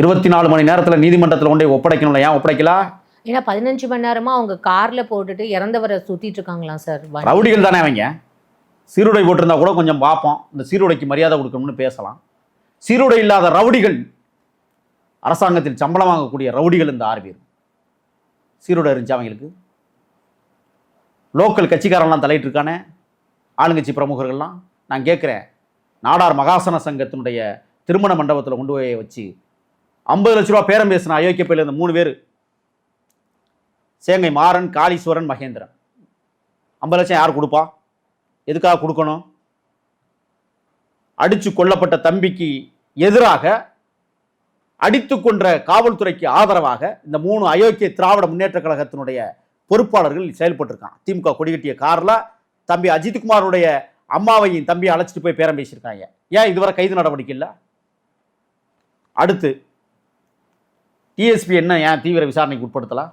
இருபத்தி நாலு மணி நேரத்தில் நீதிமன்றத்தில் கொண்டு ஒப்படைக்கணும்ல? ஏன் ஒப்படைக்கல? ஏன்னா பதினஞ்சு மணி நேரமா அவங்க கார்ல போட்டுட்டு இறந்தவரை சுத்திட்டு இருக்காங்களாம் சார். ரவுடிகள் தானே அவங்க சீருடை போட்டிருந்தா கூட கொஞ்சம் பார்ப்போம். இந்த சீருடைக்கு மரியாதை கொடுக்கணும்னு பேசலாம். சீருடை இல்லாத ரவுடிகள் அரசாங்கத்தில் சம்பளம் வாங்கக்கூடிய ரவுடிகள் இந்த ஆறு பேர். சீருடை இருந்துச்சு அவங்களுக்கு? லோக்கல் கட்சிக்காரெல்லாம் தலையிட்டு இருக்கானே? ஆளுங்கட்சி பிரமுகர்கள்லாம்? நான் கேட்குறேன். நாடார் மகாசன சங்கத்தினுடைய திருமண மண்டபத்தில் கொண்டு போய் வச்சு ஐம்பது லட்ச ரூபா பேரம் பேசின அயோக்கிய பையில இந்த மூணு பேர். சேங்கை மாறன் காளீஸ்வரன் மகேந்திரன். ஐம்பது லட்சம் யார் கொடுப்பா? எதுக்காக கொடுக்கணும்? அடித்து கொல்லப்பட்ட தம்பிக்கு எதிராக அடித்து கொன்ற காவல்துறைக்கு ஆதரவாக இந்த மூணு அயோக்கிய திராவிட முன்னேற்ற கழகத்தினுடைய பொறுப்பாளர்கள் செயல்பட்டிருக்கான் திமுக கொடிகட்டிய காரில் தம்பி அஜித்குமாருடைய அம்மாவையும் தம்பியை அழைச்சிட்டு போய் பேரம் பேசியிருக்காங்க. ஏன் இதுவரை கைது நடவடிக்கை இல்லை? அடுத்து டிஎஸ்பி என்ன ஏன் தீவிர விசாரணைக்கு உட்படுத்தலாம்